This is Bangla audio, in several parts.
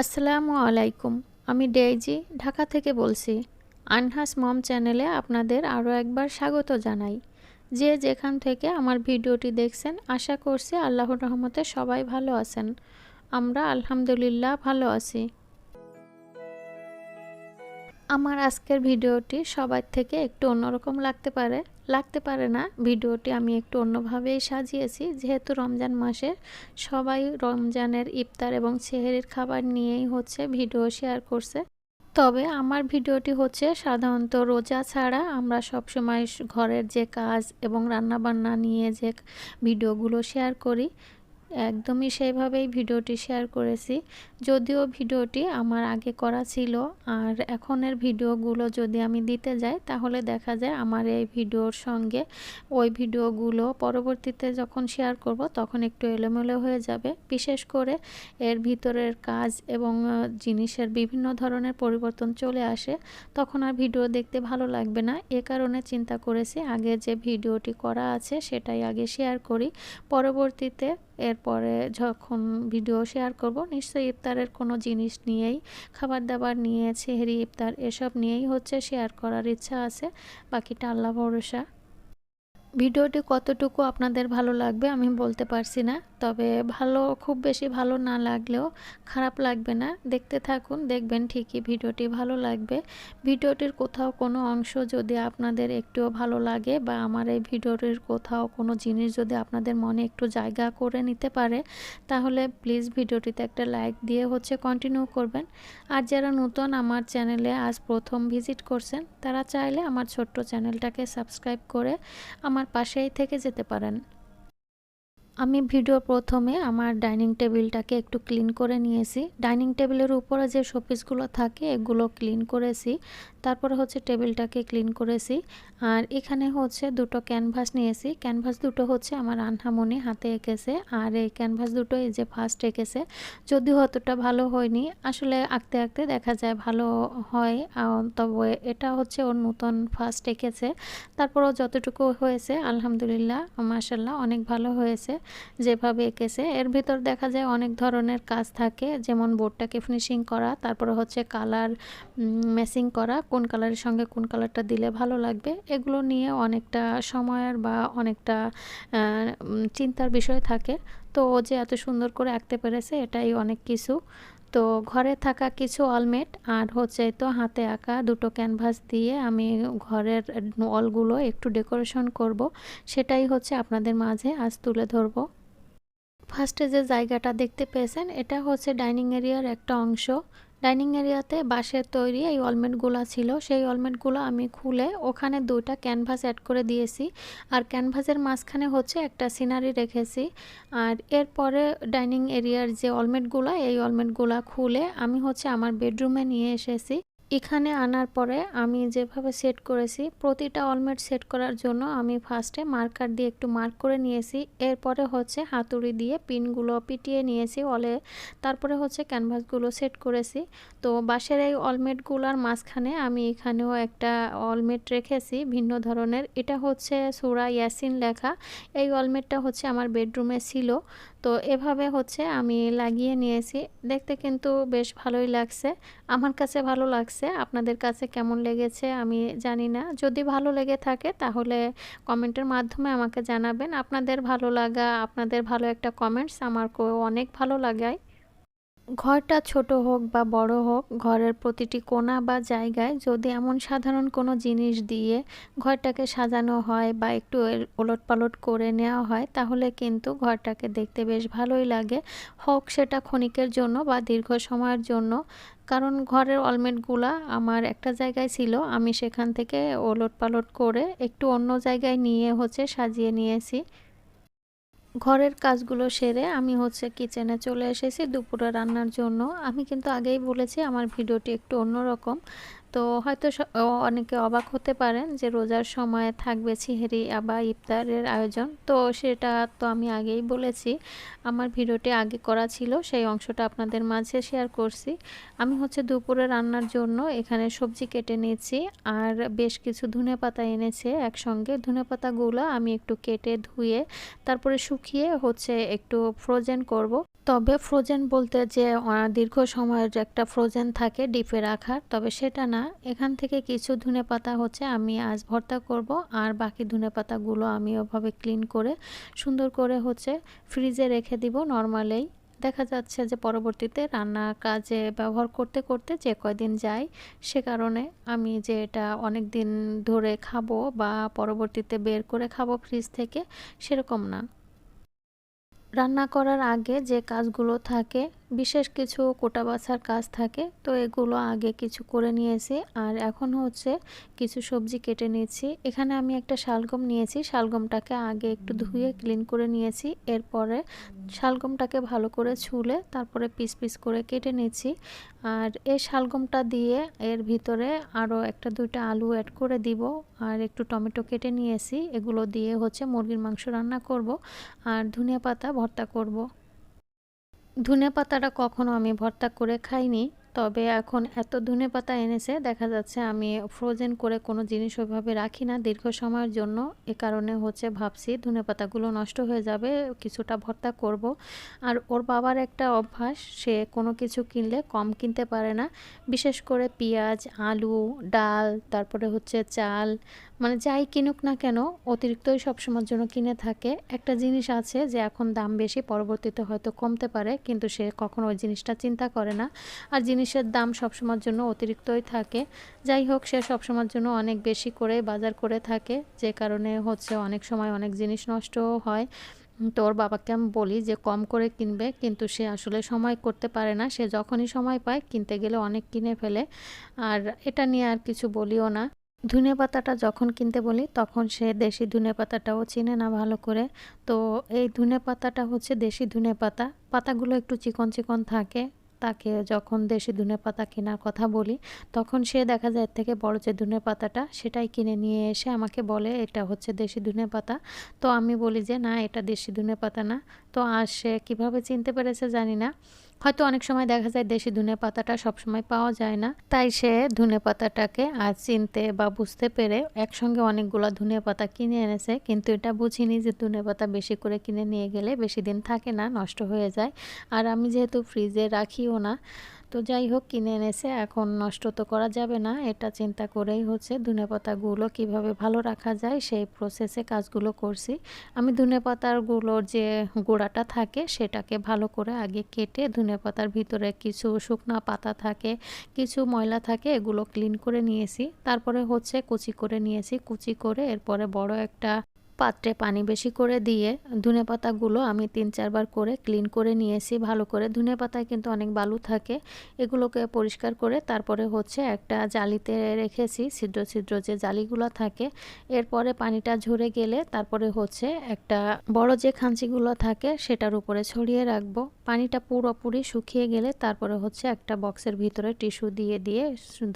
আসসালামু আলাইকুম, আমি ডেইজি, ঢাকা থেকে বলছি। আনহাস মম চ্যানেলে আপনাদের আরও একবার স্বাগত জানাই। যে যেখান থেকে আমার ভিডিওটি দেখছেন, আশা করছি আল্লাহর রহমতে সবাই ভালো আছেন। আমরা আলহামদুলিল্লাহ ভালো আছি। আমার আজকের ভিডিওটি সবার থেকে একটু অন্যরকম লাগতে পারে লাগতে পারে না। ভিডিওটি আমি একটু অন্যভাবেই সাজিয়েছি। যেহেতু রমজান মাসে সবাই রমজানের ইফতার এবং সেহেরির খাবার নিয়েই হচ্ছে ভিডিও শেয়ার করছে। তবে আমার ভিডিওটি হচ্ছে সাধারণত রোজা ছাড়া আমরা সবসময় ঘরের যে কাজ এবং রান্নাবান্না নিয়ে যে ভিডিওগুলো শেয়ার করি একদমই সেইভাবেই ভিডিওটি শেয়ার করেছি। যদিও ভিডিওটি আমার আগে করা ছিল, আর এখনের ভিডিওগুলো যদি আমি দিতে যাই, তাহলে দেখা যায় আমার এই ভিডিওর সঙ্গে ওই ভিডিওগুলো পরবর্তীতে যখন শেয়ার করব, তখন একটু এলোমেলো হয়ে যাবে। বিশেষ করে এর ভিতরের কাজ এবং জিনিসের বিভিন্ন ধরনের পরিবর্তন চলে আসে, তখন আর ভিডিও দেখতে ভালো লাগবে না। এ কারণে চিন্তা করেছি, আগে যে ভিডিওটি করা আছে, সেটাই আগে শেয়ার করি। পরবর্তীতে এরপরে যখন ভিডিও শেয়ার করব, নিশ্চয়ই ইফতারের কোনো জিনিস নিয়েই খাবার দাবার নিয়ে, ছেহরি ইফতার, এসব নিয়েই হচ্ছে শেয়ার করার ইচ্ছা আছে। বাকিটা আল্লাহ ভরসা। ভিডিওটি কতটুকু আপনাদের ভালো লাগবে আমি বলতে পারছি না। তবে ভালো, খুব বেশি ভালো না লাগলেও খারাপ লাগবে না। দেখতে থাকুন, দেখবেন ঠিকই ভিডিওটি ভালো লাগবে। ভিডিওটির কোথাও কোনো অংশ যদি আপনাদের একটুও ভালো লাগে বা আমার এই ভিডিওটির কোথাও কোনো জিনিস যদি আপনাদের মনে একটু জায়গা করে নিতে পারে, তাহলে প্লিজ ভিডিওটিতে একটা লাইক দিয়ে হচ্ছে কন্টিনিউ করবেন। আর যারা নতুন আমার চ্যানেলে আজ প্রথম ভিজিট করছেন, তারা চাইলে আমার ছোট্ট চ্যানেলটাকে সাবস্ক্রাইব করে আমার পাশেই থেকে যেতে পারেন। আমি ভিডিও প্রথমে আমার ডাইনিং টেবিলটাকে একটু ক্লিন করে নিয়েছি। ডাইনিং টেবিলের উপরে যে শোপিসগুলো থাকে, এগুলো ক্লিন করেছি। তারপরে হচ্ছে টেবিলটাকে ক্লিন করেছি। আর এখানে হচ্ছে দুটো ক্যানভাস নিয়েছি। ক্যানভাস দুটো হচ্ছে আমার আনহামনি হাতে এঁকেছে। আর এই ক্যানভাস দুটো এই যে ফার্স্ট এঁকেছে, যদিও অতটা ভালো হয়নি, আসলে আঁকতে আঁকতে দেখা যায় ভালো হয় তবে এটা হচ্ছে ওর নতুন ফার্স্ট এঁকেছে। তারপরও যতটুকু হয়েছে, আলহামদুলিল্লাহ মাসাল্লাহ অনেক ভালো হয়েছে যেভাবে এঁকেছে। এর ভিতর দেখা যায় অনেক ধরনের কাজ থাকে, যেমন বোর্ডটাকে ফিনিশিং করা, তারপরে হচ্ছে কালার ম্যাচিং করা কোন কালারের সঙ্গে কোন কালারটা দিলে ভালো লাগবে, এগুলো নিয়ে অনেকটা সময়ের বা অনেকটা চিন্তার বিষয় থাকে। তো ও যে এত সুন্দর করে আঁকতে পেরেছে এটাই অনেক কিছু। তো ঘরে থাকা কিছু অলমেট আর হচ্ছে তো হাতে আঁকা দুটো ক্যানভাস দিয়ে আমি ঘরের অলগুলো একটু ডেকোরেশন করব, সেটাই হচ্ছে আপনাদের মাঝে আজ তুলে ধরবো। ফার্স্টে যে জায়গাটা দেখতে পেয়েছেন, এটা হচ্ছে ডাইনিং এরিয়ার একটা অংশ। ডাইনিং এরিয়াতে বাঁশের তৈরি এই অলমেটগুলো ছিল। সেই অলমেটগুলো আমি খুলে ওখানে দুইটা ক্যানভাস অ্যাড করে দিয়েছি। আর ক্যানভাসের মাঝখানে হচ্ছে একটা সিনারি রেখেছি। আর এরপরে ডাইনিং এরিয়ার যে অলমেটগুলো এই অলমেটগুলো খুলে আমি হচ্ছে আমার বেডরুমে নিয়ে এসেছি। এখানে আনার পরে আমি যেভাবে সেট করেছি, প্রতিটা অলমেট সেট করার জন্য আমি ফার্স্টে মার্কার দিয়ে একটু মার্ক করে নিয়েছি। এরপরে হচ্ছে হাতুড়ি দিয়ে পিনগুলো পিটিয়ে নিয়েছি অলে তারপরে হচ্ছে ক্যানভাসগুলো সেট করেছি। তো বাঁশের এই অলমেটগুলোর মাঝখানে আমি এখানেও একটা অলমেট রেখেছি ভিন্ন ধরনের। এটা হচ্ছে সুরা ইয়াসিন লেখা। এই অলমেটটা হচ্ছে আমার বেডরুমে ছিল। তো এভাবে হচ্ছে আমি লাগিয়ে নিয়েছি। দেখতে কিন্তু বেশ ভালোই লাগছে। আমার কাছে ভালো লাগছে। আপনাদের কাছে কেমন লেগেছে আমি জানি না। যদি ভালো লেগে থাকে তাহলে কমেন্টের মাধ্যমে আমাকে জানাবেন। আপনাদের ভালো লাগা, আপনাদের ভালো একটা কমেন্টস আমার অনেক ভালো লাগায়। ঘরটা ছোট হোক বা বড় হোক, ঘরের প্রতিটি কোণা বা জায়গায় যদি এমন সাধারণ কোনো জিনিস দিয়ে ঘরটাকে সাজানো হয় বা একটু ওলট পালট করে নেওয়া হয়, তাহলে কিন্তু ঘরটাকে দেখতে বেশ ভালোই লাগে। হোক সেটা ক্ষণিকের জন্য বা দীর্ঘ সময়ের জন্য কারণ ঘরের অলমেটগুলা আমার একটা জায়গায় ছিল। আমি সেখান থেকে ওলট পালট করে একটু অন্য জায়গায় নিয়ে হচ্ছে সাজিয়ে নিয়েছি। ঘরের কাজগুলো সেরে আমি হচ্ছে কিচেনে চলে এসেছি দুপুরে রান্নার জন্য। আমি কিন্তু আগেই বলেছি আমার ভিডিওটি একটু অন্যরকম। তো হয়তো অনেকে অবাক হতে পারেন যে রোজার সময় থাকবে ছিহেরি বা ইফতারের আয়োজন। তো সেটা তো আমি আগেই বলেছি। আমার ভিডিওটি আগে করা ছিল, সেই অংশটা আপনাদের মাঝে শেয়ার করছি। আমি হচ্ছে দুপুরে রান্নার জন্য এখানে সবজি কেটে নিয়েছি আর বেশ কিছু ধনে পাতা এনেছে একসঙ্গে। ধনে পাতাগুলো আমি একটু কেটে ধুয়ে তারপরে শুকিয়ে হচ্ছে একটু ফ্রোজেন করব। তবে ফ্রোজেন বলতে যে দীর্ঘ সময়ের একটা ফ্রোজেন থাকে ডিপে রাখার, তবে সেটা না। এখান থেকে কিছু ধনে পাতা হচ্ছে, আমি আজ ভর্তা করব। আর বাকি ধনে পাতাগুলো আমি ওভাবে ক্লিন করে, সুন্দর করে হচ্ছে ফ্রিজে রেখে দিব নর্মালেই দেখা যাচ্ছে যে পরবর্তীতে রান্না কাজে ব্যবহার করতে করতে যে কয়দিন যায়, সে কারণে আমি যে এটা অনেক দিন ধরে খাব বা পরবর্তীতে বের করে খাব ফ্রিজ থেকে, সেরকম না। রান্না করার আগে যে কাজগুলো থাকে বিশেষ কিছু কোটা বাছার কাজ থাকে, তো এগুলো আগে কিছু করে নিয়েছি। আর এখন হচ্ছে কিছু সবজি কেটে নিয়েছি। এখানে আমি একটা শালগম নিয়েছি। শালগমটাকে আগে একটু ধুয়ে ক্লিন করে নিয়েছি। এরপরে শালগমটাকে ভালো করে ছুলে তারপরে পিস পিস করে কেটে নিয়েছি। আর এই শালগমটা দিয়ে এর ভিতরে আরও একটা দুইটা আলু অ্যাড করে দিব। আর একটু টমেটো কেটে নিয়েছি। এগুলো দিয়ে হচ্ছে মুরগির মাংস রান্না করব। আর ধনিয়া পাতা ভর্তা করব। ধনে পাতাটা কখনো আমি ভর্তা করে খাইনি। তবে এখন এত ধনে পাতা এনেছে, দেখা যাচ্ছে আমি ফ্রোজেন করে কোনো জিনিস ওইভাবে রাখি না। দীর্ঘ সময়ের জন্য এ কারণে হচ্ছে ভাবছি ধনে পাতাগুলো নষ্ট হয়ে যাবে, কিছুটা ভর্তা করব। আর ওর বাবার একটা অভ্যাস, সে কোনো কিছু কিনলে কম কিনতে পারে না। বিশেষ করে পেঁয়াজ, আলু, ডাল, তারপরে হচ্ছে চাল মানে যাই কিনুক না কেন, অতিরিক্তই সবসময়ের জন্য কিনে থাকে। একটা জিনিস আছে যে এখন দাম বেশি, পরবর্তীতে হয়তো কমতে পারে, কিন্তু সে কখনো ওই জিনিসটা চিন্তা করে না। আর জিনিসের দাম সবসময়ের জন্য অতিরিক্তই থাকে। যাই হোক, সে সবসময়ের জন্য অনেক বেশি করে বাজার করে থাকে। যে কারণে হচ্ছে অনেক সময় অনেক জিনিস নষ্টও হয়। তো ওর বাবাকে আমি বলি যে, কম করে কিনবে, কিন্তু সে আসলে সময় করতে পারে না। সে যখনই সময় পায়, কিনতে গেলে অনেক কিনে ফেলে। আর এটা নিয়ে আর কিছু বলিও না। ধনে পাতাটা যখন কিনতে বলি, তখন সে দেশি ধনে পাতাটাও চিনে না ভালো করে। তো এই ধনে পাতাটা হচ্ছে দেশি ধনে পাতা। পাতাগুলো একটু চিকন চিকন থাকে। তাকে যখন দেশি ধনে পাতা কেনার কথা বলি, তখন সে দেখা যায় এর থেকে বড় যে ধনে পাতাটা, সেটাই কিনে নিয়ে এসে আমাকে বলে, এটা হচ্ছে দেশি ধনে পাতা। তো আমি বলি যে, না, এটা দেশি ধনে পাতা না। তো আর সে কীভাবে চিনতে পেরেছে জানি না। হয়তো অনেক সময় দেখা যায় দেশি ধনে পাতাটা সবসময় পাওয়া যায় না। তাই সে ধনে পাতাটাকে আজ চিনতে বা বুঝতে পেরে একসঙ্গে অনেকগুলো ধনে পাতা কিনে এনেছে। কিন্তু এটা বুঝিনি যে ধনে পাতা বেশি করে কিনে নিয়ে গেলে বেশি দিন থাকে না, নষ্ট হয়ে যায়। আর আমি যেহেতু ফ্রিজে রাখিও না তো যাই হোক, কিনে এনেছে। এখন নষ্ট তো করা যাবে না। এটা চিন্তা করেই হচ্ছে ধনে পাতাগুলো কীভাবে ভালো রাখা যায়, সেই প্রসেসে কাজগুলো করছি। আমি ধনে পাতারগুলোর যে গোড়াটা থাকে, সেটাকে ভালো করে আগে কেটে ধনে পাতার ভিতরে কিছু শুকনা পাতা থাকে, কিছু ময়লা থাকে, এগুলো ক্লিন করে নিয়েছি। তারপরে হচ্ছে কুচি করে নিয়েছি। কুচি করে এরপরে বড় একটা পাত্রে পানি বেশি করে দিয়ে ধনে পাতাগুলো আমি তিন চারবার করে ক্লিন করে নিয়েছি। ভালো করে ধনে পাতায় কিন্তু অনেক বালু থাকে। এগুলোকে পরিষ্কার করে তারপরে হচ্ছে একটা জালিতে রেখেছি, ছিদ্র ছিদ্র যে জালিগুলো থাকে। এরপরে পানিটা ঝরে গেলে তারপরে হচ্ছে একটা বড় যে খাঁচিগুলো থাকে সেটার উপরে ছড়িয়ে রাখব। পানিটা পুরোপুরি শুকিয়ে গেলে তারপরে হচ্ছে একটা বক্সের ভিতরে টিস্যু দিয়ে দিয়ে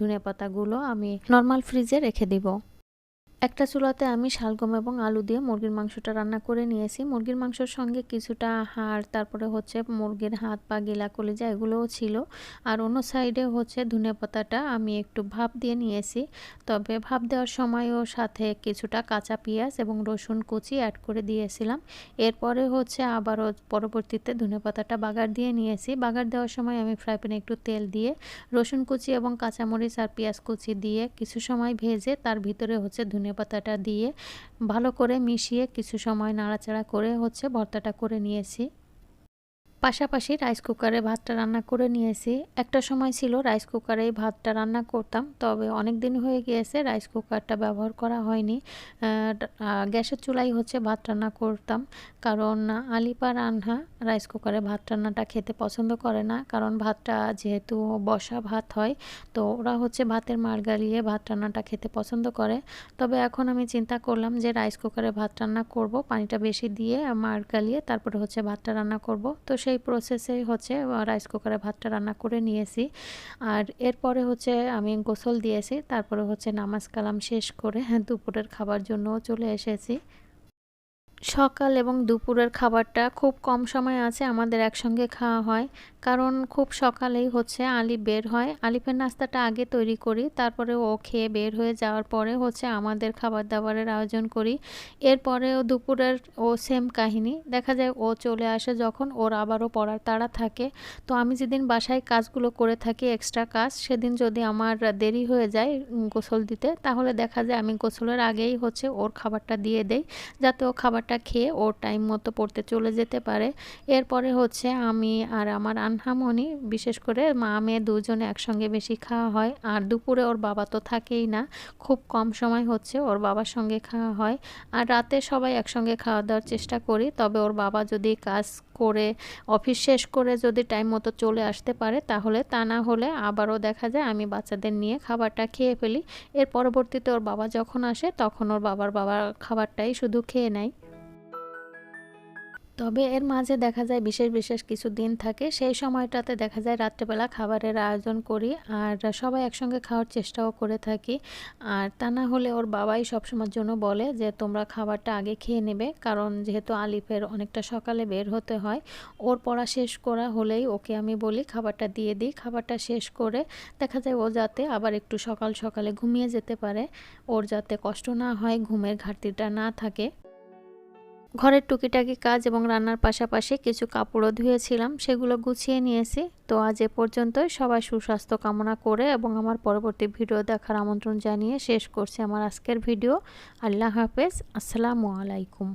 ধনে পাতাগুলো আমি নর্মাল ফ্রিজে রেখে দিব। একটা চুলাতে আমি শালগম এবং আলু দিয়ে মুরগির মাংসটা রান্না করে নিয়েছি। মুরগির মাংসের সঙ্গে কিছুটা হাড়, তারপরে হচ্ছে মুরগির হাত পা গিলা কলিজা এগুলোও ছিল। আর অন্য সাইডে হচ্ছে ধনে পাতাটা আমি একটু ভাপ দিয়ে নিয়েছি। তবে ভাপ দেওয়ার সময়ও সাথে কিছুটা কাঁচা পেঁয়াজ এবং রসুন কুচি অ্যাড করে দিয়েছিলাম। এরপরে হচ্ছে আবারও পরবর্তীতে ধনে পাতাটা বাগার দিয়ে নিয়েছি। বাগার দেওয়ার সময় আমি ফ্রাই প্যানে একটু তেল দিয়ে রসুন কুচি এবং কাঁচামরিচ আর পেঁয়াজ কুচি দিয়ে কিছু সময় ভেজে তার ভিতরে হচ্ছে ধনে পাতাটা দিয়ে ভালো করে মিশিয়ে কিছু সময় নাড়াচাড়া করে হচ্ছে ভর্তাটা করে নিয়েছি। পাশাপাশি রাইস কুকারে ভাতটা রান্না করে নিয়েছি। একটা সময় ছিল রাইস কুকারেই ভাতটা রান্না করতাম, তবে অনেক দিন হয়ে গিয়েছে রাইস কুকারটা ব্যবহার করা হয়নি। গ্যাসের চুলাই হচ্ছে ভাত রান্না করতাম, কারণ আলিপা রান্না রাইস কুকারে ভাত রান্নাটা খেতে পছন্দ করে না, কারণ ভাতটা যেহেতু বসা ভাত হয়, তো ওরা হচ্ছে ভাতের মার গালিয়ে ভাত রান্নাটা খেতে পছন্দ করে। তবে এখন আমি চিন্তা করলাম যে রাইস কুকারে ভাত রান্না করব, পানিটা বেশি দিয়ে মার গালিয়ে তারপরে হচ্ছে ভাতটা রান্না করব। তো সেই প্রসেসেই হচ্ছে রাইস কুকারে ভাতটা রান্না করে নিয়েছি। আর এরপরে হচ্ছে আমি গোসল দিয়েছি, তারপরে হচ্ছে নামাজ কালাম শেষ করে দুপুরের খাবার জন্য চলে এসেছি। সকাল এবং দুপুরের খাবারটা খুব কম সময় আছে আমাদের একসঙ্গে খাওয়া হয়। কারণ খুব সকালেই হচ্ছে আলিফ বের হয়। আলিফের নাস্তাটা আগে তৈরি করি, তারপরে ও খেয়ে বের হয়ে যাওয়ার পরে হচ্ছে আমাদের খাবার দাবারের আয়োজন করি। এরপরেও দুপুরের ও সেম কাহিনী। দেখা যায় ও চলে আসে যখন ওর আবারও পড়ার তাড়া থাকে। তো আমি যেদিন বাসায় কাজগুলো করে থাকি এক্সট্রা কাজ, সেদিন যদি আমার দেরি হয়ে যায় গোসল দিতে, তাহলে দেখা যায় আমি গোসলের আগেই হচ্ছে ওর খাবারটা দিয়ে দেই। যাতে ও খাবারটা খেয়ে ওর টাইম মতো পড়তে চলে যেতে পারে। এরপরে হচ্ছে আমি আর আমার আনহামনি, বিশেষ করে মা মেয়ে দুজনে একসঙ্গে বেশি খাওয়া হয়। আর দুপুরে ওর বাবা তো থাকেই না, খুব কম সময় হচ্ছে ওর বাবার সঙ্গে খাওয়া হয়। আর রাতে সবাই একসঙ্গে খাওয়া দাওয়ার চেষ্টা করি, তবে ওর বাবা যদি কাজ করে, অফিস শেষ করে যদি টাইম মতো চলে আসতে পারে, তাহলে তা না হলে আবারও দেখা যায় আমি বাচ্চাদের নিয়ে খাবারটা খেয়ে ফেলি। এর পরবর্তীতে ওর বাবা যখন আসে, তখন ওর বাবার বাবার খাবারটাই শুধু খেয়ে নেয়। তবে এর মাঝে দেখা যায় বিশেষ বিশেষ কিছু দিন থাকে। সেই সময়টাতে দেখা যায় রাত্রেবেলা খাবারের আয়োজন করি আর সবাই একসঙ্গে খাওয়ার চেষ্টাও করে থাকি। আর তা না হলে ওর বাবাই সবসময়ের জন্য বলে যে, তোমরা খাবারটা আগে খেয়ে নেবে। কারণ যেহেতু আলিফের অনেকটা সকালে বের হতে হয়, ওর পড়া শেষ করা হলেই ওকে আমি বলি, খাবারটা দিয়ে দিই। খাবারটা শেষ করে দেখা যায় ও যাতে আবার একটু সকাল সকালে ঘুমিয়ে যেতে পারে। ওর যাতে কষ্ট না হয়, ঘুমের ঘাটতিটা না থাকে। ঘরের টুকিটাকি কাজ এবং রান্নার পাশাপাশি কিছু কাপড়ও ধুয়েছিলাম, সেগুলো গুছিয়ে নিয়েছি। তো আজ এ পর্যন্তই। সবাই সুস্বাস্থ্য কামনা করে এবং আমার পরবর্তী ভিডিও দেখার আমন্ত্রণ জানিয়ে শেষ করছি আমার আজকের ভিডিও। আল্লাহ হাফেজ। আসসালামু আলাইকুম।